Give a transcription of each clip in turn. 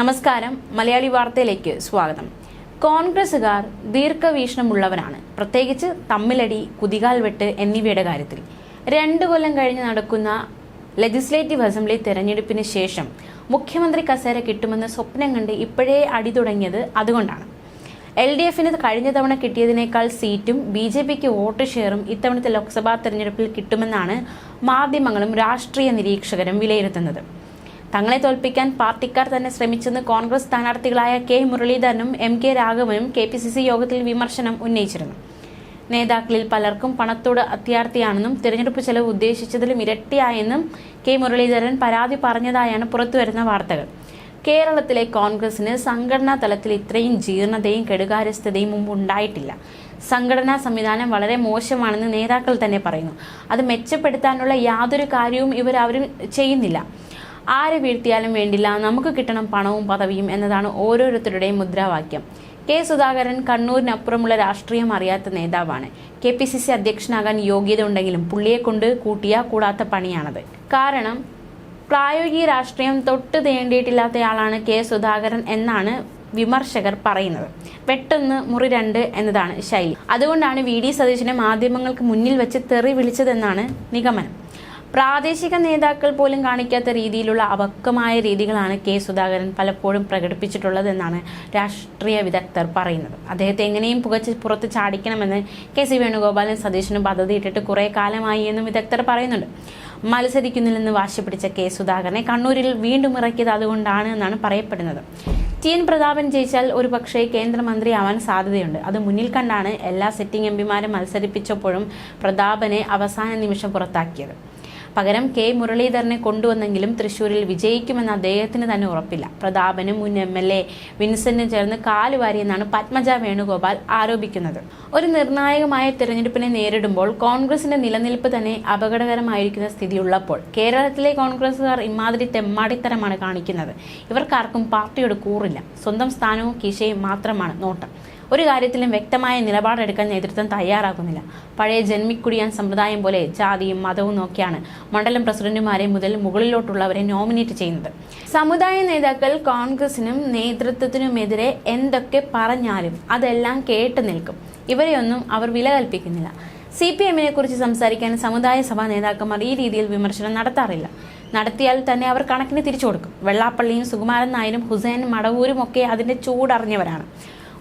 നമസ്കാരം. മലയാളി വാർത്തയിലേക്ക് സ്വാഗതം. കോൺഗ്രസുകാർ ദീർഘവീക്ഷണമുള്ളവരാണ്. പ്രത്യേകിച്ച് തമ്മിലടി കുതികാൽ വെട്ട് എന്നിവയുടെ കാര്യത്തിൽ. രണ്ട് കൊല്ലം കഴിഞ്ഞ് നടക്കുന്ന ലെജിസ്ലേറ്റീവ് അസംബ്ലി തെരഞ്ഞെടുപ്പിന് ശേഷം മുഖ്യമന്ത്രി കസേര കിട്ടുമെന്ന് സ്വപ്നം കണ്ട് ഇപ്പോഴേ അടി തുടങ്ങിയത് അതുകൊണ്ടാണ്. എൽ ഡി എഫിന് കഴിഞ്ഞ തവണ കിട്ടിയതിനേക്കാൾ സീറ്റും ബി ജെ പിക്ക് വോട്ട് ഷെയറും ഇത്തവണത്തെ ലോക്സഭാ തെരഞ്ഞെടുപ്പിൽ കിട്ടുമെന്നാണ് മാധ്യമങ്ങളും രാഷ്ട്രീയ നിരീക്ഷകരും വിലയിരുത്തുന്നത്. തങ്ങളെ തോൽപ്പിക്കാൻ പാർട്ടിക്കാർ തന്നെ ശ്രമിച്ചെന്ന് കോൺഗ്രസ് സ്ഥാനാർത്ഥികളായ കെ മുരളീധരനും എം കെ രാഘവനും കെ പി സി സി യോഗത്തിൽ വിമർശനം ഉന്നയിച്ചിരുന്നു. നേതാക്കളിൽ പലർക്കും പണത്തോട് അത്യാർത്ഥിയാണെന്നും തിരഞ്ഞെടുപ്പ് ചെലവ് ഉദ്ദേശിച്ചതിലും ഇരട്ടിയായെന്നും കെ മുരളീധരൻ പരാതി പറഞ്ഞതായാണ് പുറത്തുവരുന്ന വാർത്തകൾ. കേരളത്തിലെ കോൺഗ്രസിന് സംഘടനാ തലത്തിൽ ഇത്രയും ജീർണതയും കെടുകാര്യസ്ഥതയും മുമ്പ് ഉണ്ടായിട്ടില്ല. സംഘടനാ സംവിധാനം വളരെ മോശമാണെന്ന് നേതാക്കൾ തന്നെ പറയുന്നു. അത് മെച്ചപ്പെടുത്താനുള്ള യാതൊരു കാര്യവും ഇവർ ചെയ്യുന്നില്ല. ആരെ വീഴ്ത്തിയാലും വേണ്ടില്ല. നമുക്ക് കിട്ടണം പണവും പദവിയും എന്നതാണ് ഓരോരുത്തരുടെയും മുദ്രാവാക്യം. കെ സുധാകരൻ കണ്ണൂരിനപ്പുറമുള്ള രാഷ്ട്രീയം അറിയാത്ത നേതാവാണ്. കെ പി സി സി അധ്യക്ഷനാകാൻ യോഗ്യത ഉണ്ടെങ്കിലും പുള്ളിയെ കൊണ്ട് കൂട്ടിയാ കൂടാത്ത പണിയാണത്. കാരണം പ്രായോഗിക രാഷ്ട്രീയം തൊട്ട് തേണ്ടിയിട്ടില്ലാത്തയാളാണ് കെ സുധാകരൻ എന്നാണ് വിമർശകർ പറയുന്നത്. പെട്ടെന്ന് മുറി രണ്ട് എന്നതാണ് ശൈലി. അതുകൊണ്ടാണ് വി ഡി സതീശനെ മാധ്യമങ്ങൾക്ക് മുന്നിൽ വെച്ച് തെറി വിളിച്ചതെന്നാണ് നിഗമനം. പ്രാദേശിക നേതാക്കൾ പോലും കാണിക്കാത്ത രീതിയിലുള്ള അപക്വമായ രീതികളാണ് കെ സുധാകരൻ പലപ്പോഴും പ്രകടിപ്പിച്ചിട്ടുള്ളതെന്നാണ് രാഷ്ട്രീയ വിദഗ്ധർ പറയുന്നത്. അദ്ദേഹത്തെ എങ്ങനെയും പുകച്ച് പുറത്ത് ചാടിക്കണമെന്ന് കെ സി വേണുഗോപാലൻ സതീശനും പദ്ധതിയിട്ടിട്ട് കുറേ കാലമായി എന്നും വിദഗ്ധർ പറയുന്നുണ്ട്. മത്സരിക്കുന്നില്ലെന്ന് വാശി പിടിച്ച കെ സുധാകരനെ കണ്ണൂരിൽ വീണ്ടും ഇറക്കിയത് അതുകൊണ്ടാണ് എന്നാണ് പറയപ്പെടുന്നത്. ടി എൻ പ്രതാപൻ ജയിച്ചാൽ ഒരു പക്ഷേ കേന്ദ്രമന്ത്രിയാവാൻ സാധ്യതയുണ്ട്. അത് മുന്നിൽ കണ്ടാണ് എല്ലാ സിറ്റിംഗ് എം പിമാരും മത്സരിപ്പിച്ചപ്പോഴും പ്രതാപനെ അവസാന നിമിഷം പുറത്താക്കിയത്. പകരം കെ. മുരളീധരനെ കൊണ്ടുവന്നെങ്കിലും തൃശൂരിൽ വിജയിക്കുമെന്ന് അദ്ദേഹത്തിന് തന്നെ ഉറപ്പില്ല. പ്രതാപനും മുൻ എം. എൽ. എ. വിൻസെന്റും ചേർന്ന് കാലുവാരിയെന്നാണ് പത്മജ വേണുഗോപാൽ ആരോപിക്കുന്നത്. ഒരു നിർണായകമായ തിരഞ്ഞെടുപ്പിനെ നേരിടുമ്പോൾ കോൺഗ്രസിന്റെ നിലനിൽപ്പ് തന്നെ അപകടകരമായിരിക്കുന്ന സ്ഥിതിയുള്ളപ്പോൾ കേരളത്തിലെ കോൺഗ്രസുകാർ ഇമാതിരി തെമ്മാടിത്തരമാണ് കാണിക്കുന്നത്. ഇവർക്കാർക്കും പാർട്ടിയോട് കൂറില്ല. സ്വന്തം സ്ഥാനവും കീശയും മാത്രമാണ് നോട്ടം. ഒരു കാര്യത്തിലും വ്യക്തമായ നിലപാടെടുക്കാൻ നേതൃത്വം തയ്യാറാകുന്നില്ല. പഴയ ജന്മിക്കുടിയാൻ സമ്പ്രദായം പോലെ ജാതിയും മതവും നോക്കിയാണ് മണ്ഡലം പ്രസിഡന്റുമാരെ മുതൽ മുകളിലോട്ടുള്ളവരെ നോമിനേറ്റ് ചെയ്യുന്നത്. സമുദായ നേതാക്കൾ കോൺഗ്രസിനും നേതൃത്വത്തിനുമെതിരെ എന്തൊക്കെ പറഞ്ഞാലും അതെല്ലാം കേട്ടു നിൽക്കും. ഇവരെയൊന്നും അവർ വില കൽപ്പിക്കുന്നില്ല. സി പി എമ്മിനെ കുറിച്ച് സംസാരിക്കാൻ സമുദായ സഭാ നേതാക്കന്മാർ ഈ രീതിയിൽ വിമർശനം നടത്താറില്ല. നടത്തിയാൽ തന്നെ അവർ കണക്കിന് തിരിച്ചു കൊടുക്കും. വെള്ളാപ്പള്ളിയും സുകുമാരൻ നായരും ഹുസൈൻ മടവൂരും ഒക്കെ അതിന്റെ ചൂടറിഞ്ഞവരാണ്.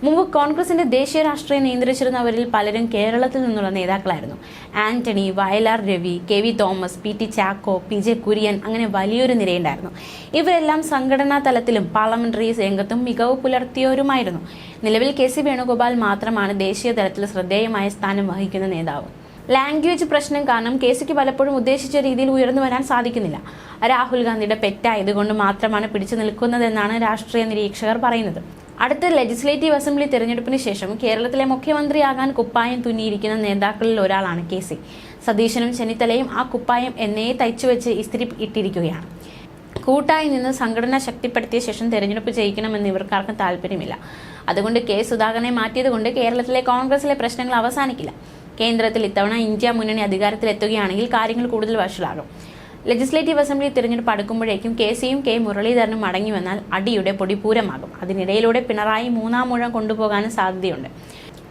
മുമ്പ് കോൺഗ്രസിന്റെ ദേശീയ രാഷ്ട്രീയം നിയന്ത്രിച്ചിരുന്നവരിൽ പലരും കേരളത്തിൽ നിന്നുള്ള നേതാക്കളായിരുന്നു. Antony Vayalar Ravi K V Thomas P T Chacko P J Kurien അങ്ങനെ വലിയൊരു നിരയുണ്ടായിരുന്നു. ഇവരെല്ലാം സംഘടനാ തലത്തിലും പാർലമെന്ററി രംഗത്തും മികവ് പുലർത്തിയവരുമായിരുന്നു. നിലവിൽ കെ സി വേണുഗോപാൽ മാത്രമാണ് ദേശീയ തലത്തിൽ ശ്രദ്ധേയമായ സ്ഥാനം വഹിക്കുന്ന നേതാവ്. ലാംഗ്വേജ് പ്രശ്നം കാരണം കേസിക്ക് പലപ്പോഴും ഉദ്ദേശിച്ച രീതിയിൽ ഉയർന്നു വരാൻ സാധിക്കുന്നില്ല. രാഹുൽ ഗാന്ധിയുടെ പെറ്റായതുകൊണ്ട് മാത്രമാണ് പിടിച്ചു നിൽക്കുന്നതെന്നാണ് രാഷ്ട്രീയ നിരീക്ഷകർ പറയുന്നത്. അടുത്ത ലെജിസ്ലേറ്റീവ് അസംബ്ലി തെരഞ്ഞെടുപ്പിന് ശേഷം കേരളത്തിലെ മുഖ്യമന്ത്രിയാകാൻ കുപ്പായം തുന്നിയിരിക്കുന്ന നേതാക്കളിൽ ഒരാളാണ് കെ സി. സതീശനും ചെന്നിത്തലയും ആ കുപ്പായം എന്നേ തയ്ച്ചുവെച്ച് ഇസ്തിരി ഇട്ടിരിക്കുകയാണ്. കൂട്ടായി നിന്ന് സംഘടന ശക്തിപ്പെടുത്തിയ ശേഷം തെരഞ്ഞെടുപ്പ് ജയിക്കണമെന്ന് ഇവർക്കാർക്കും താല്പര്യമില്ല. അതുകൊണ്ട് കെ സുധാകരനെ മാറ്റിയതുകൊണ്ട് കേരളത്തിലെ കോൺഗ്രസിലെ പ്രശ്നങ്ങൾ അവസാനിക്കില്ല. കേന്ദ്രത്തിൽ ഇത്തവണ ഇന്ത്യ മുന്നണി അധികാരത്തിലെത്തുകയാണെങ്കിൽ കാര്യങ്ങൾ കൂടുതൽ വഷളാകും. ലെജിസ്ലേറ്റീവ് അസംബ്ലി തിരഞ്ഞെടുപ്പ് അടുക്കുമ്പോഴേക്കും കെ സിയും കെ മുരളീധരനും മടങ്ങി വന്നാൽ അടിയുടെ പൊടിപൂരമാകും അതിനിടയിലൂടെ പിണറായി മൂന്നാം മുഴം കൊണ്ടുപോകാനും സാധ്യതയുണ്ട്.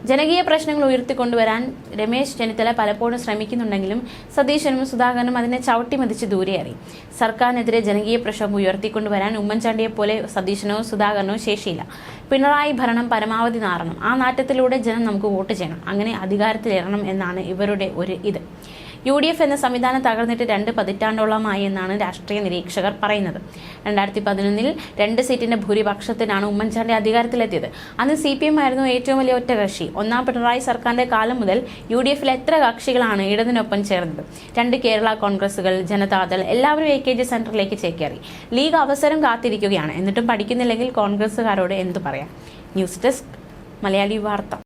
ജനകീയ പ്രശ്നങ്ങൾ ഉയർത്തിക്കൊണ്ടുവരാൻ രമേശ് ചെന്നിത്തല പലപ്പോഴും ശ്രമിക്കുന്നുണ്ടെങ്കിലും സതീശനും സുധാകരനും അതിനെ ചവിട്ടിമതിച്ച് ദൂരെയറി സർക്കാരിനെതിരെ ജനകീയ പ്രശ്നം ഉയർത്തിക്കൊണ്ടുവരാൻ ഉമ്മൻചാണ്ടിയെ പോലെ സതീശനോ സുധാകരനോ ശേഷിയില്ല. പിണറായി ഭരണം പരമാവധി നാറണം. ആ നാറ്റത്തിലൂടെ ജനം നമുക്ക് വോട്ട് ചെയ്യണം. അങ്ങനെ അധികാരത്തിലേറണം എന്നാണ് ഇവരുടെ ഒരു ഇത്. യു ഡി എഫ് എന്ന സംവിധാനം തകർന്നിട്ട് രണ്ട് പതിറ്റാണ്ടോളമായി എന്നാണ് രാഷ്ട്രീയ നിരീക്ഷകർ പറയുന്നത്. രണ്ടായിരത്തി പതിനൊന്നിൽ രണ്ട് സീറ്റിന്റെ ഭൂരിപക്ഷത്തിനാണ് ഉമ്മൻചാണ്ടി അധികാരത്തിലെത്തിയത്. അന്ന് സി പി എം ആയിരുന്നു ഏറ്റവും വലിയ ഒറ്റ കക്ഷി. ഒന്നാം പിണറായി സർക്കാരിന്റെ കാലം മുതൽ യു ഡി എഫിൽ എത്ര കക്ഷികളാണ് ഇടതിനൊപ്പം ചേർന്നത്? രണ്ട് കേരള കോൺഗ്രസുകൾ ജനതാദൾ എല്ലാവരും എ കെ ജി സെന്ററിലേക്ക് ചേക്കേറി. ലീഗ് അവസരം കാത്തിരിക്കുകയാണ്. എന്നിട്ടും പഠിക്കുന്നില്ലെങ്കിൽ കോൺഗ്രസുകാരോട് എന്തു പറയാം? ന്യൂസ് ഡെസ്ക് മലയാളി വാർത്ത.